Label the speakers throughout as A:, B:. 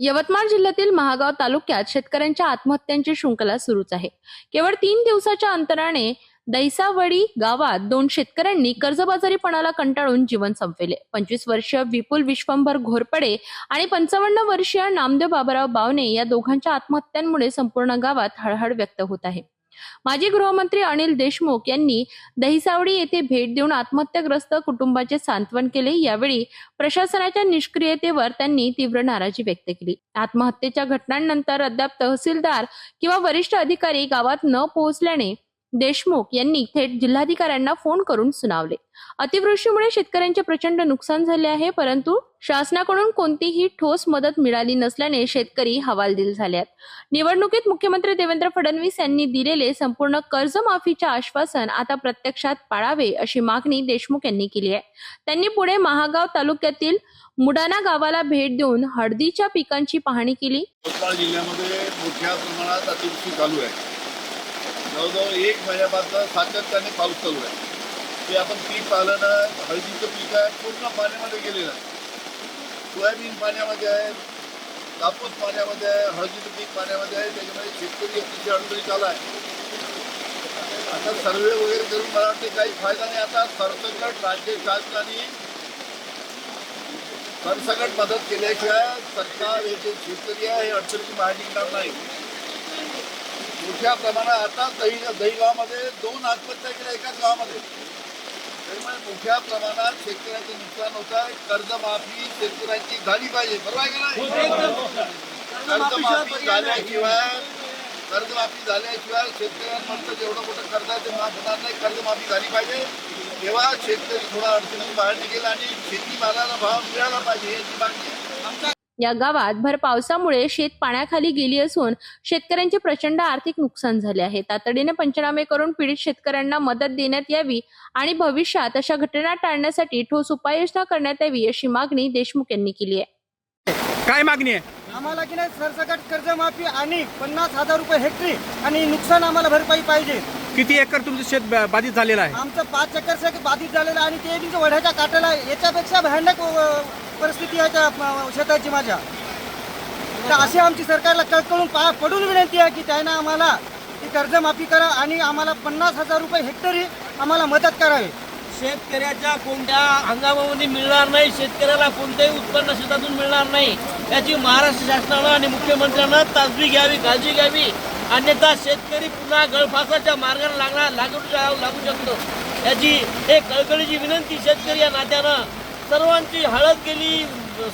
A: यवतमाळ जिल्ह्यातील महागाव तालुक्यात शेतकऱ्यांच्या आत्महत्यांची शृंखला सुरूच आहे. केवळ तीन दिवसाच्या अंतराने दैसावडी गावात दोन शेतकऱ्यांनी कर्जबाजारीपणाला कंटाळून जीवन संपविले. पंचवीस वर्षीय विपुल विश्वंभर घोरपडे आणि पंचावन्न वर्षीय नामदेव बाबाराव बावने या दोघांच्या आत्महत्यांमुळे संपूर्ण गावात हळहळ व्यक्त होत आहे. माजी गृहमंत्री अनिल देशमुख यांनी दहिसावडी येथे भेट देऊन आत्महत्याग्रस्त कुटुंबाचे सांत्वन केले. यावेळी प्रशासनाच्या निष्क्रियतेवर त्यांनी तीव्र नाराजी व्यक्त केली. आत्महत्येच्या घटनांनंतर अद्याप तहसीलदार किंवा वरिष्ठ अधिकारी गावात न पोहोचल्याने देशमुख यांनी थेट जिल्हाधिकाऱ्यांना फोन करून सुनावले. अतिवृष्टीमुळे शेतकऱ्यांचे प्रचंड नुकसान झाले आहे परंतु शासनाकडून कोणतीही ठोस मदत मिळाली नसल्याने शेतकरी हवालदिल झाल्यात आहेत. निवडणुकीत मुख्यमंत्री देवेंद्र फडणवीस यांनी दिलेले संपूर्ण कर्जमाफीचे आश्वासन आता प्रत्यक्षात पाळावे अशी मागणी देशमुख यांनी केली आहे. त्यांनी पुढे महागाव तालुक्यातील मुडाना गावाला भेट देऊन हळदीच्या पिकांची पाहणी केली.
B: यवतमाळ जिल्ह्यामध्ये मोठ्या प्रमाणात अतिवृष्टी चालू आहे. जवळजवळ एक महिन्यापासून सातत्याने पाऊस चालू आहे. ते आपण पीक पाहिलं ना हळदीचं पीक आहे पूर्ण पाण्यामध्ये गेलेलं आहे. सोयाबीन पाण्यामध्ये आहे कापूस पाण्यामध्ये आहे हळदीचं पीक पाण्यामध्ये आहे त्याच्यामध्ये शेतकरी अतिशय अडचणीत आला आहे. आता सर्वे वगैरे करून मला वाटते काही फायदा नाही. आता सरसकट राज्य शासनाने सरसकट मदत केल्याशिवाय सरकार हे जे शेतकरी आहे हे अडचणीची माहिती घेणार नाही. मोठ्या प्रमाणात आता दही दही गावामध्ये दोन आत्महत्या केल्या एकाच गावामध्ये. त्यामुळे मोठ्या प्रमाणात शेतकऱ्याचं नुकसान होत आहे. कर्जमाफी शेतकऱ्यांची झाली पाहिजे. बरोबर आहे का नाही? कर्जमाफी झाल्याशिवाय कर्जमाफी झाल्याशिवाय शेतकऱ्यांमधलं जेवढं मोठं कर्ज आहे ते माफ होणार नाही. कर्जमाफी झाली पाहिजे. तेव्हा शेतकरी थोडा अडचणीतून बाहेर निघेल आणि शेतीमालाला भाव मिळाला पाहिजे याची मागणी
A: या गावात भर पावसामुळे शेत पाण्याखाली गेली असून शेतकऱ्यांचे प्रचंड आर्थिक नुकसान झाले आहे. तातडीने पंचनामे करून पीडित शेतकऱ्यांना मदत देण्यात यावी आणि भविष्यात अशा घटना टाळण्यासाठी ठोस उपाययोजना करण्यात यावी अशी मागणी देशमुख यांनी केली आहे.
C: काय मागणी आहे?
D: आम्हाला की नाही सरसकट कर्जमाफी आणि पन्नास हजार रुपये हेक्टरी आणि नुकसान आम्हाला भरपाई पाहिजे.
C: किती एकर तुमचं शेत बाधित झालेलं आहे?
D: आमचं पाच एकर शेत बाधित झालेलं आहे आणि ते बी वड्याच्या काठाला याच्यापेक्षा भयानक परिस्थिती आहे त्या शेताची माझ्या. तर अशी आमची सरकारला कळकळून पा पडून विनंती आहे की त्यांना आम्हाला ती कर्जमाफी करा आणि आम्हाला पन्नास हजार रुपये हेक्टरी आम्हाला मदत करावी.
E: शेतकऱ्याच्या कोणत्या हंगामामध्ये मिळणार नाही शेतकऱ्याला कोणतेही उत्पन्न शेतातून मिळणार नाही याची महाराष्ट्र शासनानं आणि मुख्यमंत्र्यांना तासबी घ्यावी काळजी घ्यावी. अन्यथा शेतकरी पुन्हा गळफासाच्या मार्गाला लागणार लागू लागू शकतो. याची एक कळकळीची विनंती शेतकरी या नात्यानं सर्वांची हळद गेली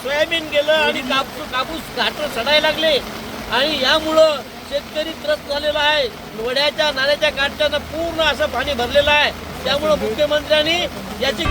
E: सोयाबीन गेलं आणि कापूस कापूस घाट सडायला लागले. आणि यामुळं शेतकरी त्रस्त झालेला आहे. वड्याच्या नाल्याच्या काठच्यानं पूर्ण असं पाणी भरलेलं आहे. त्यामुळं मुख्यमंत्र्यांनी याची